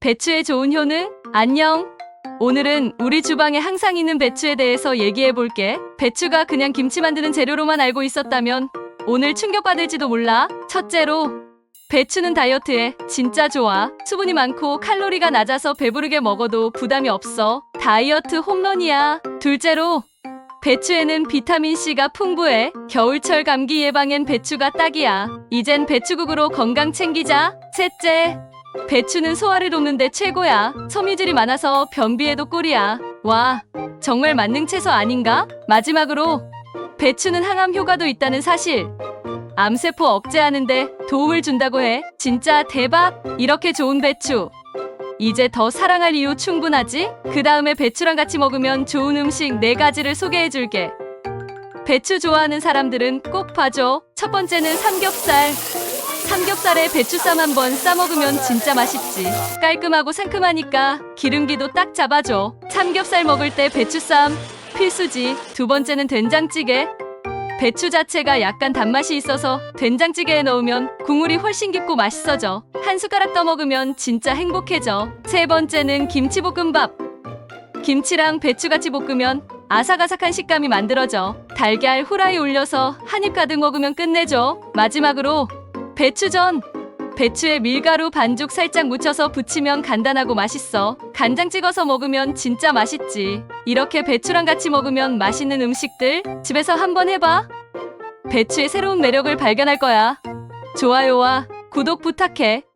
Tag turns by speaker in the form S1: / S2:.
S1: 배추의 좋은 효능? 안녕. 오늘은 우리 주방에 항상 있는 배추에 대해서 얘기해 볼게. 배추가 그냥 김치 만드는 재료로만 알고 있었다면 오늘 충격받을지도 몰라. 첫째로, 배추는 다이어트에 진짜 좋아. 수분이 많고 칼로리가 낮아서 배부르게 먹어도 부담이 없어. 다이어트 홈런이야. 둘째로, 배추에는 비타민C가 풍부해. 겨울철 감기 예방엔 배추가 딱이야. 이젠 배추국으로 건강 챙기자. 셋째, 배추는 소화를 돕는데 최고야. 섬유질이 많아서 변비에도 꿀이야. 와, 정말 만능 채소 아닌가? 마지막으로, 배추는 항암 효과도 있다는 사실. 암세포 억제하는데 도움을 준다고 해. 진짜 대박! 이렇게 좋은 배추. 이제 더 사랑할 이유 충분하지? 그 다음에 배추랑 같이 먹으면 좋은 음식 네 가지를 소개해 줄게. 배추 좋아하는 사람들은 꼭 봐줘. 첫 번째는 삼겹살. 삼겹살에 배추쌈 한 번 싸먹으면 진짜 맛있지. 깔끔하고 상큼하니까 기름기도 딱 잡아줘. 삼겹살 먹을 때 배추쌈 필수지. 두 번째는 된장찌개. 배추 자체가 약간 단맛이 있어서 된장찌개에 넣으면 국물이 훨씬 깊고 맛있어져. 한 숟가락 떠먹으면 진짜 행복해져. 세 번째는 김치볶음밥. 김치랑 배추 같이 볶으면 아삭아삭한 식감이 만들어져. 달걀 후라이 올려서 한 입 가득 먹으면 끝내줘. 마지막으로 배추전. 배추에 밀가루 반죽 살짝 묻혀서 부치면 간단하고 맛있어. 간장 찍어서 먹으면 진짜 맛있지. 이렇게 배추랑 같이 먹으면 맛있는 음식들 집에서 한번 해봐. 배추의 새로운 매력을 발견할 거야. 좋아요와 구독 부탁해.